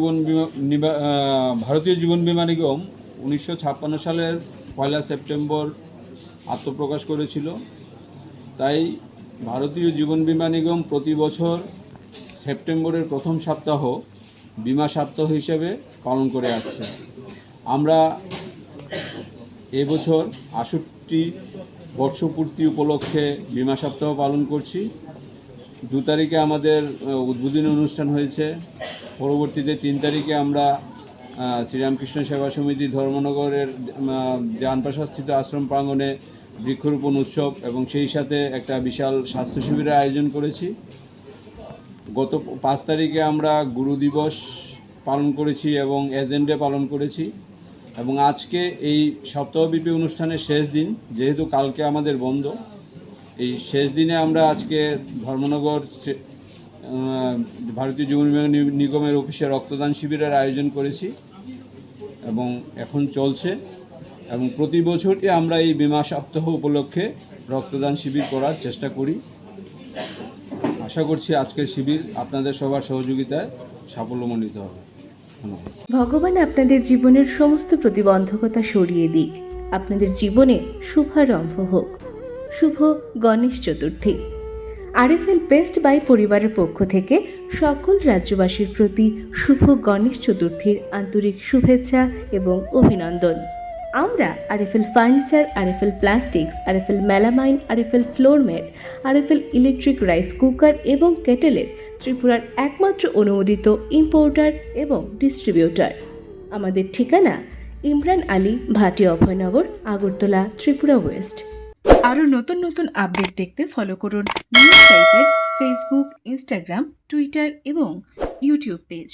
জীবন বিমা ভারতীয় জীবন বিমা নিগম উনিশশো ছাপ্পান্ন সালের পয়লা সেপ্টেম্বর আত্মপ্রকাশ করেছিল। তাই ভারতীয় জীবন বিমা নিগম প্রতি বছর সেপ্টেম্বরের প্রথম সপ্তাহ বিমা সপ্তাহ হিসেবে পালন করে আসছে। আমরা এবছর আষট্টি বর্ষপূর্তি উপলক্ষে বিমা সপ্তাহ পালন করছি। দু তারিখে আমাদের উদ্বোধনী অনুষ্ঠান হয়েছে। পরবর্তীতে তিন তারিখে আমরা শ্রীরামকৃষ্ণ সেবা সমিতি ধর্মনগরের জানপ্রশাস্থিত আশ্রম প্রাঙ্গণে বৃক্ষরোপণ উৎসব এবং সেই সাথে একটা বিশাল স্বাস্থ্য শিবিরের আয়োজন করেছি। গত পাঁচ তারিখে আমরা গুরু দিবস পালন করেছি এবং এজেন্ডে পালন করেছি এবং আজকে এই সপ্তাহব্যাপী অনুষ্ঠানের শেষ দিন, যেহেতু কালকে আমাদের বন্ধ এই শেষ দিনে আমরা আজকে ধর্মনগর ভারতীয় বীমা নিগমের অফিসে রক্তদান শিবিরের আয়োজন করেছি এবং এখন চলছে। এবং প্রতি বছরই আমরা এই বিমা সপ্তাহ উপলক্ষে রক্তদান শিবির করার চেষ্টা করি। আশা করছি আজকের শিবির আপনাদের সবার সহযোগিতায় সাফল্যমণ্ডিত হবে। ভগবান আপনাদের জীবনের সমস্ত প্রতিবন্ধকতা সরিয়ে দিক। আপনাদের জীবনে শুভারম্ভ হোক। শুভ Ganesh Chaturthi. RFL best buy পরিবারের পক্ষ থেকে সকল রাজ্যবাসীর প্রতি শুভ গণেশ চতুর্থীর আন্তরিক শুভেচ্ছা এবং অভিনন্দন। আমরা RFL furniture, RFL plastics, RFL melamine, RFL floor mat RFL electric rice cooker এবং কেটেলের ত্রিপুরার একমাত্র অনুমোদিত ইম্পোর্টার এবং ডিস্ট্রিবিউটার। আমাদের ঠিকানা ইমরান আলী ভাটি অভয়নগর, আগরতলা, ত্রিপুরা ওয়েস্ট। আরও নতুন নতুন আপডেট দেখতে ফলো করুন নিউজ টাইপের ফেসবুক ইনস্টাগ্রাম টুইটার এবং ইউটিউব পেজ